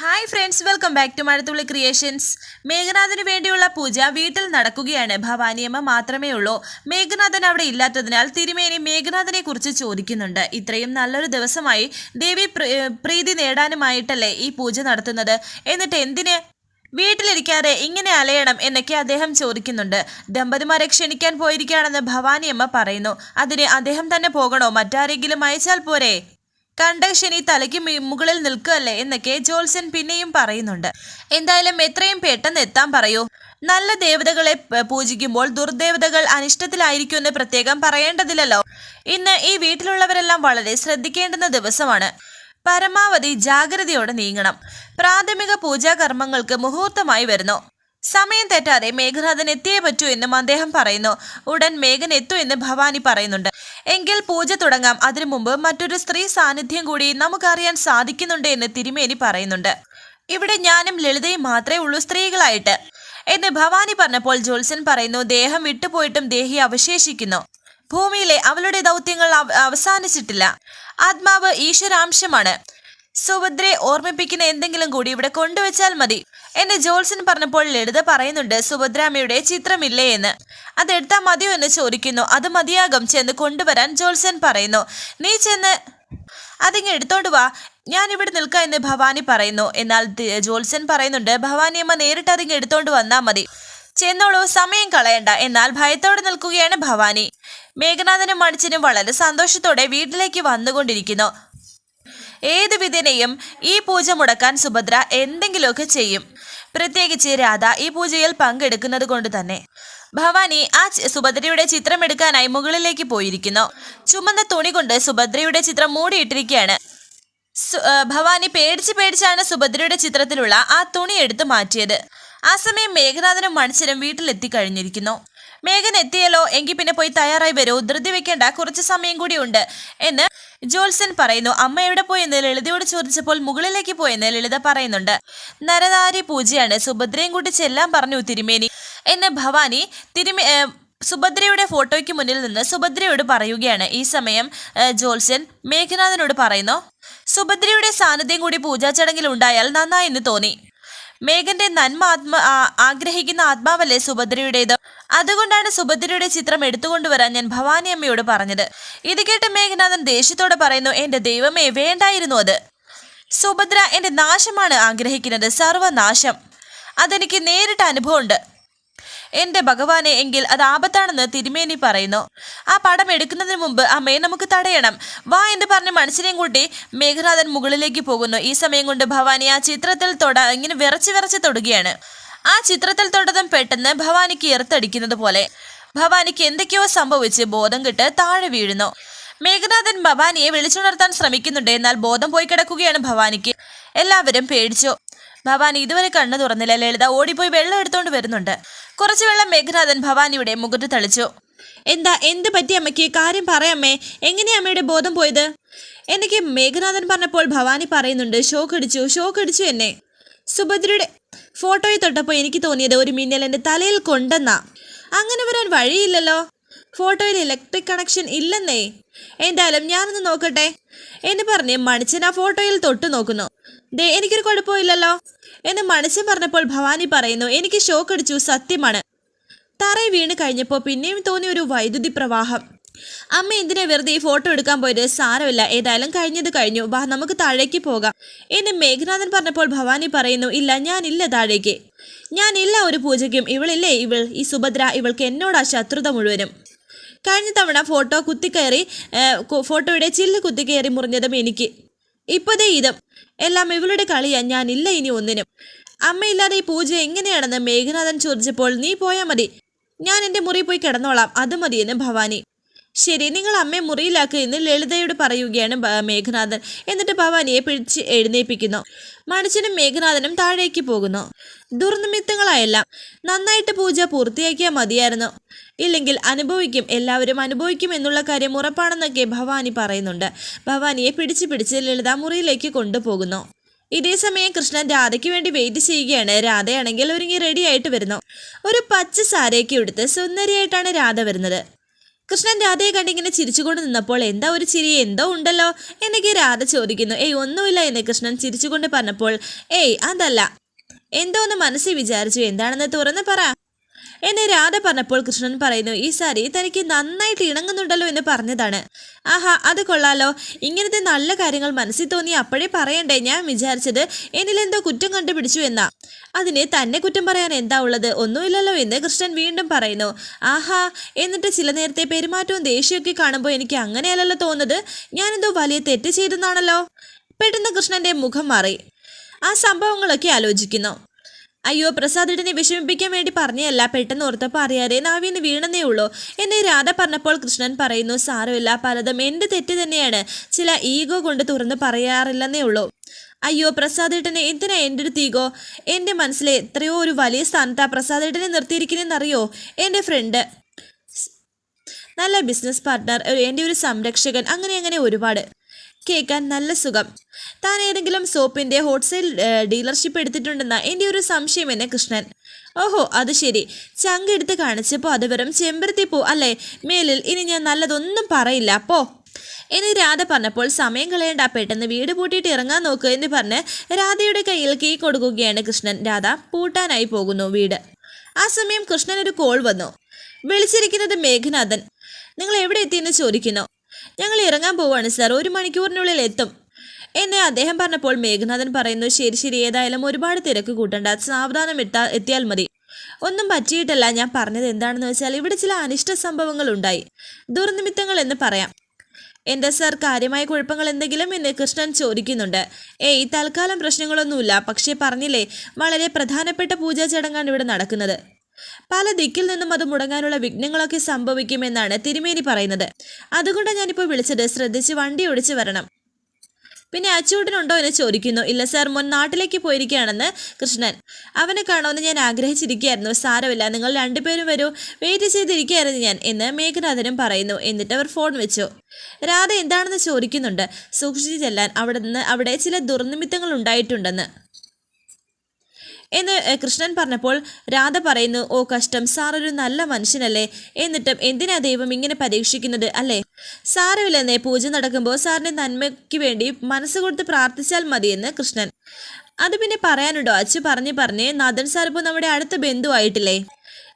Hi friends welcome back to Mazhathulli creations മേഘനാഥന് വേണ്ടിയുള്ള പൂജ വീട്ടിൽ നടക്കുകയാണ്. ഭവാനിയമ്മ മാത്രമേ ഉള്ളൂ. മേഘനാഥൻ അവിടെ ഇല്ലാത്തതിനാൽ തിരുമേനി മേഘനാഥനെ കുറിച്ച് ചോദിക്കുന്നുണ്ട്. ഇത്രയും നല്ലൊരു ദിവസമായി ദേവി പ്രീതി നേടാനുമായിട്ടല്ലേ ഈ പൂജ നടത്തുന്നത്? എന്നിട്ട് എന്തിന്? വീട്ടിലിരിക്കാതെ ഇങ്ങനെ അലയണം എന്നൊക്കെ അദ്ദേഹം ചോദിക്കുന്നുണ്ട്. ദമ്പതിമാരെ ക്ഷണിക്കാൻ പോയിരിക്കുകയാണെന്ന് ഭവാനിയമ്മ പറയുന്നു. അതിന് അദ്ദേഹം തന്നെ പോകണോ? മറ്റാരെങ്കിലും അയച്ചാൽ പോരെ? കണ്ടശനി തലയ്ക്ക് മുകളിൽ നിൽക്കുകയല്ലേ എന്നൊക്കെ ജോൽസൻ പിന്നെയും പറയുന്നുണ്ട്. എന്തായാലും എത്രയും പെട്ടെന്ന് എത്താൻ പറയൂ. നല്ല ദേവതകളെ പൂജിക്കുമ്പോൾ ദുർദേവതകൾ അനിഷ്ടത്തിലായിരിക്കുമെന്ന് പ്രത്യേകം പറയേണ്ടതില്ലല്ലോ. ഇന്ന് ഈ വീട്ടിലുള്ളവരെല്ലാം വളരെ ശ്രദ്ധിക്കേണ്ടുന്ന ദിവസമാണ്. പരമാവധി ജാഗ്രതയോടെ നീങ്ങണം. പ്രാഥമിക പൂജാകർമ്മങ്ങൾക്ക് മുഹൂർത്തമായി വരുന്നു. സമയം തെറ്റാതെ മേഘനാഥൻ എത്തിയേ പറ്റൂ എന്നും അദ്ദേഹം പറയുന്നു. ഉടൻ മേഘൻ എത്തൂ എന്ന് ഭവാനി പറയുന്നുണ്ട്. എങ്കിൽ പൂജ തുടങ്ങാം. അതിനു മുമ്പ് മറ്റൊരു സ്ത്രീ സാന്നിധ്യം കൂടി നമുക്കറിയാൻ സാധിക്കുന്നുണ്ട് എന്ന് തിരുമേനി പറയുന്നുണ്ട്. ഇവിടെ ഞാനും ലളിതയും മാത്രമേ ഉള്ളൂ സ്ത്രീകളായിട്ട്. എന്ന് ഭവാനി പറഞ്ഞപ്പോൾ ജോത്സൻ പറയുന്നു ദേഹം വിട്ടുപോയിട്ടും ദേഹി അവശേഷിക്കുന്നു. ഭൂമിയിലെ അവളുടെ ദൗത്യങ്ങൾ അവ- അവസാനിച്ചിട്ടില്ല. ആത്മാവ് ഈശ്വരാംശമാണ്. സുഭദ്രയെ ഓർമ്മിപ്പിക്കുന്ന എന്തെങ്കിലും കൂടി ഇവിടെ കൊണ്ടുവച്ചാൽ മതി. എന്ന് ജോത്സൻ പറഞ്ഞപ്പോൾ ലളിത പറയുന്നുണ്ട് സുഭദ്രാമ്മയുടെ ചിത്രമില്ലേ എന്ന്. അതെടുത്താൽ മതിയോ എന്ന് ചോദിക്കുന്നു. അത് മതിയാകും. ചെന്ന് കൊണ്ടുവരാൻ ജോത്സൻ പറയുന്നു. നീ ചെന്ന് അതിങ്ങ് എടുത്തോണ്ട് വാ. ഞാൻ ഇവിടെ നിൽക്കാം എന്ന് ഭവാനി പറയുന്നു. എന്നാൽ ജോത്സൻ പറയുന്നുണ്ട് ഭവാനിയമ്മ നേരിട്ട് അതിങ്ങ് എടുത്തോണ്ട് വന്നാ മതി. ചെന്നോളൂ. സമയം കളയണ്ട. എന്നാൽ ഭയത്തോടെ നിൽക്കുകയാണ് ഭവാനി. മേഘനാഥനും മണിച്ചനും വളരെ സന്തോഷത്തോടെ വീട്ടിലേക്ക് വന്നുകൊണ്ടിരിക്കുന്നു. ഏത് വിധേനയും ഈ പൂജ മുടക്കാൻ സുഭദ്ര എന്തെങ്കിലുമൊക്കെ ചെയ്യും. പ്രത്യേകിച്ച് രാധ ഈ പൂജയിൽ പങ്കെടുക്കുന്നത് കൊണ്ട് തന്നെ. ഭവാനി ആ സുഭദ്രയുടെ ചിത്രം എടുക്കാനായി മുകളിലേക്ക് പോയിരിക്കുന്നു. ചുമന്ന തുണി കൊണ്ട് സുഭദ്രയുടെ ചിത്രം മൂടിയിട്ടിരിക്കുകയാണ്. ഭവാനി പേടിച്ച് പേടിച്ചാണ് സുഭദ്രയുടെ ചിത്രത്തിലുള്ള ആ തുണി എടുത്തു മാറ്റിയത്. ആ സമയം മേഘനാഥനും മനുഷ്യരും വീട്ടിലെത്തി കഴിഞ്ഞിരിക്കുന്നു. മേഘൻ എത്തിയല്ലോ എങ്കിൽ പിന്നെ പോയി തയ്യാറായി വരൂ. ധൃതി വെക്കേണ്ട കുറച്ച് സമയം കൂടി ഉണ്ട് എന്ന് ജോൽസൻ പറയുന്നു. അമ്മ എവിടെ പോയെന്ന് ലളിതയോട് ചോദിച്ചപ്പോൾ മുകളിലേക്ക് പോയെന്ന് ലളിത പറയുന്നുണ്ട്. നരനാരി പൂജയാണ്. സുഭദ്രയും കൂട്ടി ചെല്ലാൻ പറഞ്ഞു തിരുമേനി എന്ന് ഭവാനി തിരുമേ സുഭദ്രയുടെ ഫോട്ടോയ്ക്ക് മുന്നിൽ നിന്ന് സുഭദ്രയോട് പറയുകയാണ്. ഈ സമയം ജോൽസൻ മേഘനാഥനോട് പറയുന്നു സുഭദ്രയുടെ സാന്നിധ്യം കൂടി പൂജാ ചടങ്ങിൽ ഉണ്ടായാൽ നന്നായെന്ന് തോന്നി. മേഘന്റെ നന്മ ആത്മ ആഗ്രഹിക്കുന്ന ആത്മാവല്ലേ സുഭദ്രയുടേത്? അതുകൊണ്ടാണ് സുഭദ്രയുടെ ചിത്രം എടുത്തുകൊണ്ടുവരാൻ ഞാൻ ഭവാനി അമ്മയോട് പറഞ്ഞത്. ഇത് കേട്ട് മേഘനാഥൻ ദേഷ്യത്തോടെ പറയുന്നു എന്റെ ദൈവമേ വേണ്ടായിരുന്നു അത്. സുഭദ്ര എന്റെ നാശമാണ് ആഗ്രഹിക്കുന്നത് സർവനാശം. അതെനിക്ക് നേരിട്ട് അനുഭവമുണ്ട്. എന്റെ ഭഗവാനെ എങ്കിൽ അത് ആപത്താണെന്ന് തിരുമേനി പറയുന്നു. ആ പടം എടുക്കുന്നതിന് മുമ്പ് അമ്മയെ നമുക്ക് തടയണം. വാ എന്ന് പറഞ്ഞ് മനസ്സിനെയും കൂട്ടി മേഘനാഥൻ മുകളിലേക്ക് പോകുന്നു. ഈ സമയം കൊണ്ട് ഭവാനി ആ ചിത്രത്തിൽ തൊട ഇങ്ങനെ വിറച്ച് വിറച്ച് തൊടുകയാണ്. ആ ചിത്രത്തിൽ തൊട്ടതും പെട്ടെന്ന് ഭവാനിക്ക് ഇറുത്തടിക്കുന്നത് പോലെ ഭവാനിക്ക് എന്തൊക്കെയോ സംഭവിച്ച് ബോധം കിട്ട് താഴെ വീഴുന്നു. മേഘനാഥൻ ഭവാനിയെ വിളിച്ചുണർത്താൻ ശ്രമിക്കുന്നുണ്ട്. എന്നാൽ ബോധം പോയി കിടക്കുകയാണ് ഭവാനിക്ക്. എല്ലാവരും പേടിച്ചു. ഭവാനി ഇതുവരെ കണ്ണു തുറന്നില്ല. ലളിത ഓടിപ്പോയി വെള്ളം എടുത്തോണ്ട് വരുന്നുണ്ട്. കുറച്ച് വെള്ളം മേഘനാഥൻ ഭവാനിയുടെ മുഖത്ത് തളിച്ചു. എന്താ എന്ത് പറ്റി അമ്മയ്ക്ക്? കാര്യം പറയാമേ എങ്ങനെയാ അമ്മയുടെ ബോധം പോയത്? എനിക്ക് മേഘനാഥൻ പറഞ്ഞപ്പോൾ ഭവാനി പറയുന്നുണ്ട് ഷോക്ക് അടിച്ചു ഷോക്ക് അടിച്ചു എന്നെ. സുഭദ്രയുടെ ഫോട്ടോയിൽ തൊട്ടപ്പോൾ എനിക്ക് തോന്നിയത് ഒരു മിന്നൽ എന്റെ തലയിൽ കൊണ്ടെന്നാ. അങ്ങനെ വരാൻ വഴിയില്ലല്ലോ. ഫോട്ടോയിൽ ഇലക്ട്രിക് കണക്ഷൻ ഇല്ലെന്നേ. എന്തായാലും ഞാനൊന്ന് നോക്കട്ടെ. എന്ന് പറഞ്ഞ് മണിച്ചൻ ആ ഫോട്ടോയിൽ തൊട്ടു നോക്കുന്നു. ദേ എനിക്കൊരു കുഴപ്പമില്ലല്ലോ. എന്ന് മണിച്ചൻ പറഞ്ഞപ്പോൾ ഭവാനി പറയുന്നു എനിക്ക് ഷോക്ക് അടിച്ചു സത്യമാണ്. തറയിൽ വീണ് കഴിഞ്ഞപ്പോൾ പിന്നെയും തോന്നിയ ഒരു വൈദ്യുതി പ്രവാഹം. അമ്മ എന്തിനാ വെറുതെ ഈ ഫോട്ടോ എടുക്കാൻ പോയത്? സാരമില്ല. ഏതായാലും കഴിഞ്ഞത് കഴിഞ്ഞു. വാ നമുക്ക് താഴേക്ക് പോകാം. എന്ന് മേഘനാഥൻ പറഞ്ഞപ്പോൾ ഭവാനി പറയുന്നു ഇല്ല ഞാനില്ല താഴേക്ക്. ഞാനില്ല ഒരു പൂജയ്ക്കും. ഇവളില്ലേ ഇവൾ? ഈ സുഭദ്ര ഇവൾക്ക് എന്നോടാ ശത്രുത മുഴുവനും. കഴിഞ്ഞ തവണ ഫോട്ടോ കുത്തിക്കയറി ഫോട്ടോയുടെ ചില്ല് കുത്തിക്കയറി മുറിഞ്ഞതും എനിക്ക്. ഇപ്പതേ ഇതും. എല്ലാം ഇവളുടെ കളിയാ ഞാനില്ല ഇനി ഒന്നിനും. അമ്മയില്ലാതെ ഈ പൂജ എങ്ങനെയാണെന്ന് മേഘനാഥൻ ചോദിച്ചപ്പോൾ നീ പോയാൽ മതി. ഞാൻ എന്റെ മുറി പോയി കിടന്നോളാം. അത് മതിയെന്ന് ഭവാനി. ശരി നിങ്ങൾ അമ്മയെ മുറിയിലാക്കുക എന്ന് ലളിതയോട് പറയുകയാണ് മേഘനാഥൻ. എന്നിട്ട് ഭവാനിയെ പിടിച്ച് എഴുന്നേൽപ്പിക്കുന്നു മണിച്ചനും മേഘനാഥനും താഴേക്ക് പോകുന്നു. ദുർനിമിത്തങ്ങളായെല്ലാം നന്നായിട്ട് പൂജ പൂർത്തിയാക്കിയാൽ മതിയായിരുന്നു. ഇല്ലെങ്കിൽ അനുഭവിക്കും എല്ലാവരും അനുഭവിക്കും എന്നുള്ള കാര്യം ഉറപ്പാണെന്നൊക്കെ ഭവാനി പറയുന്നുണ്ട്. ഭവാനിയെ പിടിച്ച് പിടിച്ച് ലളിത മുറിയിലേക്ക് കൊണ്ടുപോകുന്നു. ഇതേ സമയം കൃഷ്ണൻ രാധയ്ക്ക് വേണ്ടി വെയിറ്റ് ചെയ്യുകയാണ്. രാധയാണെങ്കിൽ ഒരുങ്ങി റെഡിയായിട്ട് വരുന്നു. ഒരു പച്ച സാരയൊക്കെ എടുത്ത് സുന്ദരിയായിട്ടാണ് രാധ വരുന്നത്. കൃഷ്ണൻ രാധയെ കണ്ടിങ്ങനെ ചിരിച്ചുകൊണ്ട് നിന്നപ്പോൾ എന്താ ഒരു ചിരി? എന്തോ ഉണ്ടല്ലോ? എന്നൊക്കെ രാധ ചോദിക്കുന്നു. ഏയ് ഒന്നുമില്ല എന്ന് കൃഷ്ണൻ ചിരിച്ചുകൊണ്ട് പറഞ്ഞപ്പോൾ ഏയ് അതല്ല. എന്തോ ഒന്ന് മനസ്സിൽ വിചാരിച്ചു. എന്താണെന്ന് തുറന്ന് പറ. എന്നെ രാധ പറഞ്ഞപ്പോൾ കൃഷ്ണൻ പറയുന്നു ഈ സാരി തനിക്ക് നന്നായിട്ട് ഇണങ്ങുന്നുണ്ടല്ലോ എന്ന് പറഞ്ഞതാണ്. ആഹാ അത് കൊള്ളാലോ. ഇങ്ങനത്തെ നല്ല കാര്യങ്ങൾ മനസ്സിൽ തോന്നി അപ്പോഴേ പറയണ്ടേ? ഞാൻ വിചാരിച്ചത് എന്നിലെന്തോ കുറ്റം കണ്ടുപിടിച്ചു എന്നാ. അതിന് തന്നെ കുറ്റം പറയാൻ എന്താ ഉള്ളത്? ഒന്നുമില്ലല്ലോ എന്ന് കൃഷ്ണൻ വീണ്ടും പറയുന്നു. ആഹാ എന്നിട്ട് ചില നേരത്തെ പെരുമാറ്റവും ദേഷ്യമൊക്കെ കാണുമ്പോൾ എനിക്ക് അങ്ങനെയല്ലല്ലോ തോന്നുന്നത്? ഞാനെന്തോ വലിയ തെറ്റ് ചെയ്തെന്നാണല്ലോ? പെട്ടെന്ന് കൃഷ്ണന്റെ മുഖം മാറി. ആ സംഭവങ്ങളൊക്കെ ആലോചിക്കുന്നു. അയ്യോ പ്രസാദിനെ വിഷമിപ്പിക്കാൻ വേണ്ടി പറഞ്ഞതല്ല പെട്ടെന്ന് ഓർത്തപ്പോൾ അറിയാതെ നാവിന്ന് വീണെന്നേ ഉള്ളൂ. എന്നെ രാധ പറഞ്ഞപ്പോൾ കൃഷ്ണൻ പറയുന്നു സാരമില്ല പലതും എന്റെ തെറ്റ് തന്നെയാണ്. ചില ഈഗോ കൊണ്ട് തുറന്ന് പറയാറില്ലെന്നേ ഉള്ളൂ. അയ്യോ പ്രസാദേട്ടനെ എന്തിനാ എന്റെ ഈഗോ? എന്റെ മനസ്സിലെ എത്രയോ ഒരു വലിയ സ്ഥാനത്താ പ്രസാദേട്ടനെ നിർത്തിയിരിക്കുന്നതെന്നറിയോ? എന്റെ ഫ്രണ്ട്. നല്ല ബിസിനസ് പാർട്ട്ണർ എന്റെ ഒരു സംരക്ഷകൻ അങ്ങനെ അങ്ങനെ ഒരുപാട്. കേൾക്കാൻ നല്ല സുഖം. താൻ ഏതെങ്കിലും സോപ്പിന്റെ ഹോൾസെയിൽ ഡീലർഷിപ്പ് എടുത്തിട്ടുണ്ടെന്ന എന്റെ ഒരു സംശയം എന്നെ കൃഷ്ണൻ. ഓഹോ അത് ശരി. ചങ്ക് എടുത്ത് കാണിച്ചപ്പോൾ അത് വെറും ചെമ്പരത്തി പോ അല്ലേ? മേലിൽ ഇനി ഞാൻ നല്ലതൊന്നും പറയില്ല അപ്പോ എന്ന് രാധ പറഞ്ഞപ്പോൾ സമയം കളയണ്ട പെട്ടെന്ന് വീട് പൂട്ടിയിട്ട് ഇറങ്ങാൻ നോക്കുക എന്ന് പറഞ്ഞ് രാധയുടെ കയ്യിൽ കീ കൊടുക്കുകയാണ് കൃഷ്ണൻ. രാധ പൂട്ടാനായി പോകുന്നു വീട്. ആ സമയം കൃഷ്ണൻ ഒരു കോൾ വന്നു. വിളിച്ചിരിക്കുന്നത് മേഘനാഥൻ. നിങ്ങൾ എവിടെ എത്തിയെന്ന് ചോദിക്കുന്നു? ഞങ്ങൾ ഇറങ്ങാൻ പോവാണ് സാർ. ഒരു മണിക്കൂറിനുള്ളിൽ എത്തും. എന്നെ അദ്ദേഹം പറഞ്ഞപ്പോൾ മേഘനാഥൻ പറയുന്നു ശരി ശരി. ഏതായാലും ഒരുപാട് തിരക്ക് കൂട്ടണ്ട. സാവധാനം ഇട്ടാൽ എത്തിയാൽ മതി. ഒന്നും പറ്റിയിട്ടല്ല ഞാൻ പറഞ്ഞത് എന്താണെന്ന് വെച്ചാൽ ഇവിടെ ചില അനിഷ്ട സംഭവങ്ങൾ ഉണ്ടായി. ദുർനിമിത്തങ്ങൾ എന്ന് പറയാം. എന്താ സാർ? കാര്യമായ കുഴപ്പങ്ങൾ എന്തെങ്കിലും എന്ന് കൃഷ്ണൻ ചോദിക്കുന്നുണ്ട്. ഏയ് തൽക്കാലം പ്രശ്നങ്ങളൊന്നുമില്ല. പക്ഷേ പറഞ്ഞില്ലേ വളരെ പ്രധാനപ്പെട്ട പൂജാ ചടങ്ങാണ് ഇവിടെ നടക്കുന്നത്. പല ദിക്കിൽ നിന്നും അത് മുടങ്ങാനുള്ള വിഘ്നങ്ങളൊക്കെ സംഭവിക്കുമെന്നാണ് തിരുമേനി പറയുന്നത്. അതുകൊണ്ടാണ് ഞാനിപ്പോൾ വിളിച്ചത്. ശ്രദ്ധിച്ച് വണ്ടി ഓടിച്ചു വരണം. പിന്നെ അച്ചൂട്ടനുണ്ടോ എന്ന് ചോദിക്കുന്നു. ഇല്ല സാർ മുൻ നാട്ടിലേക്ക് പോയിരിക്കുകയാണെന്ന് കൃഷ്ണൻ. അവനെ കാണുമെന്ന് ഞാൻ ആഗ്രഹിച്ചിരിക്കുകയായിരുന്നു. സാരമില്ല നിങ്ങൾ രണ്ടുപേരും വരൂ. വെയിറ്റ് ചെയ്തിരിക്കുകയായിരുന്നു ഞാൻ എന്ന് മേഘനാഥനും പറയുന്നു. എന്നിട്ട് അവർ ഫോൺ വെച്ചു. രാധ എന്താണെന്ന് ചോദിക്കുന്നുണ്ട്. സൂക്ഷിച്ചു ചെല്ലാൻ അവിടെ നിന്ന് അവിടെ ചില ദുർനിമിത്തങ്ങൾ ഉണ്ടായിട്ടുണ്ടെന്ന്. എന്ന് കൃഷ്ണൻ പറഞ്ഞപ്പോൾ രാധ പറയുന്നു ഓ കഷ്ടം. സാർ ഒരു നല്ല മനുഷ്യനല്ലേ? എന്നിട്ടും എന്തിനാ ദൈവം ഇങ്ങനെ പരീക്ഷിക്കുന്നത് അല്ലേ? സാരമില്ലെന്നേ പൂജ നടക്കുമ്പോൾ സാറിന്റെ നന്മയ്ക്ക് വേണ്ടി മനസ്സ് കൊടുത്ത് പ്രാർത്ഥിച്ചാൽ മതിയെന്ന് കൃഷ്ണൻ. അത് പിന്നെ പറയാനുണ്ടോ? അച്ഛൻ പറഞ്ഞു പറഞ്ഞ് നാഥൻ സാർ ഇപ്പോൾ നമ്മുടെ അടുത്ത ബന്ധുവായിട്ടില്ലേ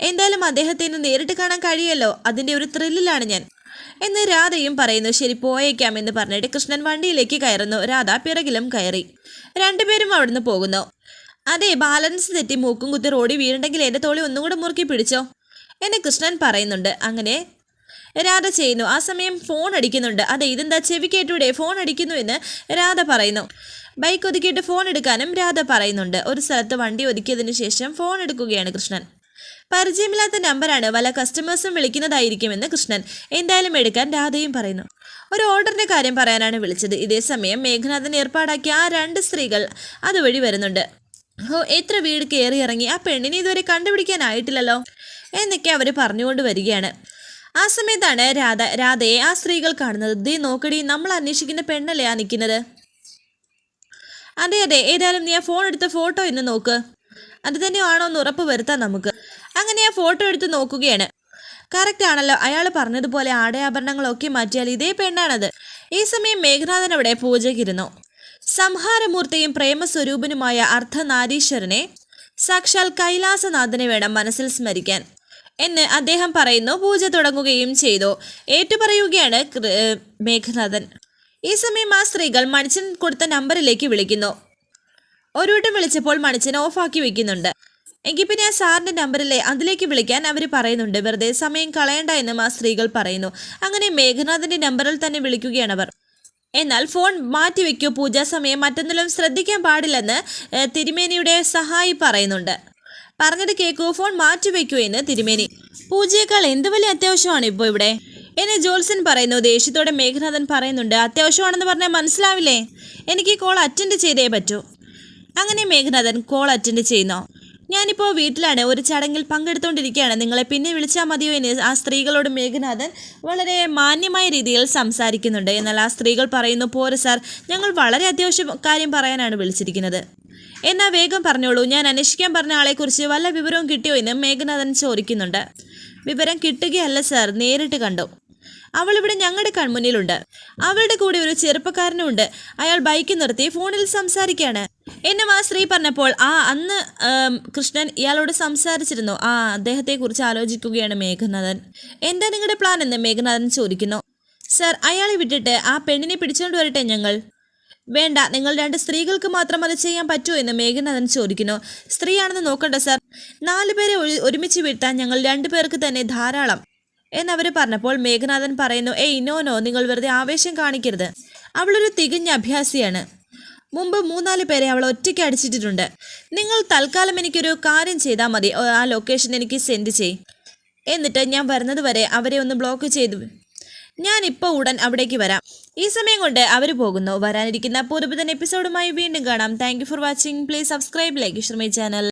എന്തായാലും അദ്ദേഹത്തിന് നേരിട്ട് കാണാൻ കഴിയല്ലോ അതിന്റെ ഒരു ത്രില്ലിലാണ് ഞാൻ. എന്ന് രാധയും പറയുന്നു ശരി പോയേക്കാം എന്ന് പറഞ്ഞിട്ട് കൃഷ്ണൻ വണ്ടിയിലേക്ക് കയറുന്നു. രാധ പിറകിലും കയറി. രണ്ടുപേരും അവിടുന്ന് പോകുന്നു. അതെ ബാലൻസ് തെറ്റി മൂക്കും കുത്തി റോഡി വീഴുണ്ടെങ്കിൽ എന്റെ തോളി ഒന്നും കൂടെ മുറുക്കി പിടിച്ചോ? എന്ന് കൃഷ്ണൻ പറയുന്നുണ്ട്. അങ്ങനെ രാധ ചെയ്യുന്നു. ആ സമയം ഫോൺ അടിക്കുന്നുണ്ട്. അതെ ഇതെന്താ ചെവി കേട്ടൂടെ? ഫോൺ അടിക്കുന്നു എന്ന് രാധ പറയുന്നു. ബൈക്ക് ഒതുക്കിയിട്ട് ഫോൺ എടുക്കാനും രാധ പറയുന്നുണ്ട്. ഒരു സ്ഥലത്ത് വണ്ടി ഒതുക്കിയതിനു ശേഷം ഫോൺ എടുക്കുകയാണ് കൃഷ്ണൻ. പരിചയമില്ലാത്ത നമ്പറാണ്. വല്ല കസ്റ്റമേഴ്സും വിളിക്കുന്നതായിരിക്കുമെന്ന് കൃഷ്ണൻ. എന്തായാലും എടുക്കാൻ രാധയും പറയുന്നു. ഒരു ഓർഡറിന്റെ കാര്യം പറയാനാണ് വിളിച്ചത്. ഇതേസമയം മേഘനാഥൻ ഏർപ്പാടാക്കിയ ആ രണ്ട് സ്ത്രീകൾ അതുവഴി വരുന്നുണ്ട്. ഓ എത്ര വീട് കയറി ഇറങ്ങി ആ പെണ്ണിനെ ഇതുവരെ കണ്ടുപിടിക്കാനായിട്ടില്ലല്ലോ. എന്നൊക്കെ അവർ പറഞ്ഞുകൊണ്ട് വരികയാണ്. ആ സമയത്താണ് രാധ രാധയെ ആ സ്ത്രീകൾ കാണുന്നത്. ദേ നോക്കടി നമ്മൾ അന്വേഷിക്കുന്ന പെണ്ണല്ലേ ആ നിൽക്കുന്നത്? അതെ അതെ ഏതായാലും നീ ആ ഫോൺ എടുത്ത ഫോട്ടോ ഇന്ന് നോക്ക്. അത് തന്നെയാണോ എന്ന് ഉറപ്പ് വരുത്താം നമുക്ക്. അങ്ങനെ ആ ഫോട്ടോ എടുത്ത് നോക്കുകയാണ്. കറക്റ്റ് ആണല്ലോ. അയാൾ പറഞ്ഞതുപോലെ ആടയാഭരണങ്ങളൊക്കെ മാറ്റിയാൽ ഇതേ പെണ്ണാണത്. ഈ സമയം മേഘനാഥൻ അവിടെ പൂജയ്ക്കിരുന്നു സംഹാരമൂർത്തിയും പ്രേമസ്വരൂപനുമായ അർദ്ധനാരീശ്വരനെ സാക്ഷാൽ കൈലാസനാഥനെ വേണം മനസ്സിൽ സ്മരിക്കാൻ എന്ന് അദ്ദേഹം പറയുന്നു. പൂജ തുടങ്ങുകയും ചെയ്തു. ഏറ്റുപറയുകയാണ് മേഘനാഥൻ. ഈ സമയം ആ സ്ത്രീകൾ മണിച്ചൻ കൊടുത്ത നമ്പറിലേക്ക് വിളിക്കുന്നു. ഒരു വട്ടം വിളിച്ചപ്പോൾ മണിച്ചൻ ഓഫാക്കി വെക്കുന്നുണ്ട്. എങ്കിൽ പിന്നെ ആ സാറിന്റെ നമ്പറിലെ അതിലേക്ക് വിളിക്കാൻ അവർ പറയുന്നുണ്ട്. വെറുതെ സമയം കളയണ്ട എന്നും ആ സ്ത്രീകൾ പറയുന്നു. അങ്ങനെ മേഘനാഥന്റെ നമ്പറിൽ തന്നെ വിളിക്കുകയാണ് അവർ. എന്നാൽ ഫോൺ മാറ്റിവെക്കൂ. പൂജാ സമയം മറ്റൊന്നിലും ശ്രദ്ധിക്കാൻ പാടില്ലെന്ന് തിരുമേനിയുടെ സഹായി പറയുന്നുണ്ട്. പറഞ്ഞത് കേൾക്കൂ ഫോൺ മാറ്റിവെക്കൂ എന്ന് തിരുമേനി. പൂജയേക്കാൾ എന്ത് വലിയ അത്യാവശ്യമാണ് ഇപ്പോൾ ഇവിടെ? എന്നെ ജോൽസൻ പറയുന്നു. ദേഷ്യത്തോടെ മേഘനാഥൻ പറയുന്നുണ്ട് അത്യാവശ്യമാണെന്ന് പറഞ്ഞാൽ മനസ്സിലാവില്ലേ? എനിക്ക് കോൾ അറ്റൻഡ് ചെയ്തേ പറ്റൂ. അങ്ങനെ മേഘനാഥൻ കോൾ അറ്റൻഡ് ചെയ്യുന്നു. ഞാനിപ്പോൾ വീട്ടിലാണ്. ഒരു ചടങ്ങിൽ പങ്കെടുത്തുകൊണ്ടിരിക്കുകയാണ് നിങ്ങളെ പിന്നെ വിളിച്ചാൽ മതിയോ എന്ന് ആ സ്ത്രീകളോട് മേഘനാഥൻ വളരെ മാന്യമായ രീതിയിൽ സംസാരിക്കുന്നുണ്ട്. എന്നാൽ ആ സ്ത്രീകൾ പറയുന്നു പോരെ സാർ ഞങ്ങൾ വളരെ അത്യാവശ്യം കാര്യം പറയാനാണ് വിളിച്ചിരിക്കുന്നത്. എന്നാ വേഗം പറഞ്ഞോളൂ. ഞാൻ അന്വേഷിക്കാൻ പറഞ്ഞ ആളെക്കുറിച്ച് വല്ല വിവരവും കിട്ടിയോ എന്ന് മേഘനാഥൻ ചോദിക്കുന്നുണ്ട്. വിവരം കിട്ടുകയല്ല സാർ നേരിട്ട് കണ്ടു. അവൾ ഇവിടെ ഞങ്ങളുടെ കൺമുന്നിലുണ്ട്. അവളുടെ കൂടെ ഒരു ചെറുപ്പക്കാരനുമുണ്ട് അയാൾ ബൈക്ക് നിർത്തി ഫോണിൽ സംസാരിക്കുകയാണ് എന്നെ ആ സ്ത്രീ പറഞ്ഞപ്പോൾ ആ അന്ന് കൃഷ്ണൻ ഇയാളോട് സംസാരിച്ചിരുന്നു. ആ അദ്ദേഹത്തെക്കുറിച്ച് ആലോചിക്കുകയാണ് മേഘനാഥൻ. എന്താ നിങ്ങളുടെ പ്ലാൻ എന്ന് മേഘനാഥൻ ചോദിക്കുന്നു. സർ അയാളെ വിട്ടിട്ട് ആ പെണ്ണിനെ പിടിച്ചുകൊണ്ട് വരട്ടെ ഞങ്ങൾ. വേണ്ട നിങ്ങൾ രണ്ട് സ്ത്രീകൾക്ക് മാത്രം അത് ചെയ്യാൻ പറ്റുമോ എന്ന് മേഘനാഥൻ ചോദിക്കുന്നു. സ്ത്രീയാണെന്ന് നോക്കണ്ട സർ. നാല് പേരെ ഒരുമിച്ച് വീഴ്ത്താൻ ഞങ്ങൾ രണ്ടു പേർക്ക് തന്നെ ധാരാളം. എന്നവർ പറഞ്ഞപ്പോൾ മേഘനാഥൻ പറയുന്നു ഏയ് നോ നോ നിങ്ങൾ വെറുതെ ആവേശം കാണിക്കരുത്. അവളൊരു തികഞ്ഞ അഭ്യാസിയാണ്. മുമ്പ് മൂന്നാൽ പേരെ അവൾ ഒറ്റയ്ക്ക് അടിച്ചിട്ടിട്ടുണ്ട്. നിങ്ങൾ തൽക്കാലം എനിക്കൊരു കാര്യം ചെയ്താൽ മതി. ആ ലൊക്കേഷൻ എനിക്ക് സെൻഡ് ചെയ് എന്നിട്ട് ഞാൻ വരുന്നത് വരെ അവരെ ഒന്ന് ബ്ലോക്ക് ചെയ്തു. ഞാൻ ഇപ്പോൾ ഉടൻ അവിടേക്ക് വരാം. ഈ സമയം കൊണ്ട് അവർ പോകുന്നു. വരാനിരിക്കുന്ന പുതുപുതൻ എപ്പിസോഡുമായി വീണ്ടും കാണാം. Thank for watching please subscribe like my channel